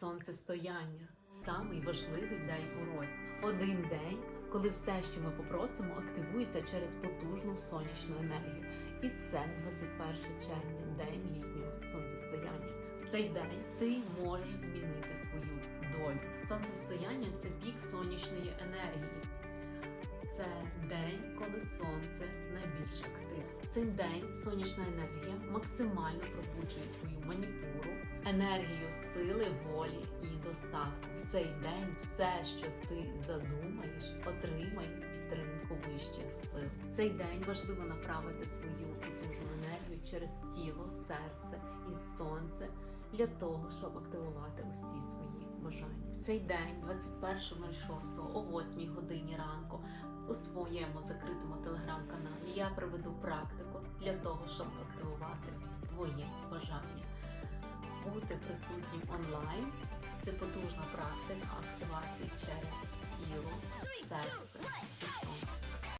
Сонцестояння самий важливий день у році. Один день, коли все, що ми попросимо, активується через потужну сонячну енергію. І це 21 червня, день літнього сонцестояння. В цей день ти можеш змінити свою долю. Сонцестояння це пік сонячної енергії. Це день, коли сонце найбільш активне. Цей день сонячна енергія максимально пробуджує енергію сили, волі і достатку. В цей день все, що ти задумаєш, отримає підтримку вищих сил. В цей день важливо направити свою потужну енергію через тіло, серце і сонце для того, щоб активувати усі свої бажання. В цей день, 21.06 о 8 годині ранку, у своєму закритому телеграм-каналі я проведу практику для того, щоб активувати твоє бажання. Бути присутнім онлайн. Це потужна практика активації через тіло, серце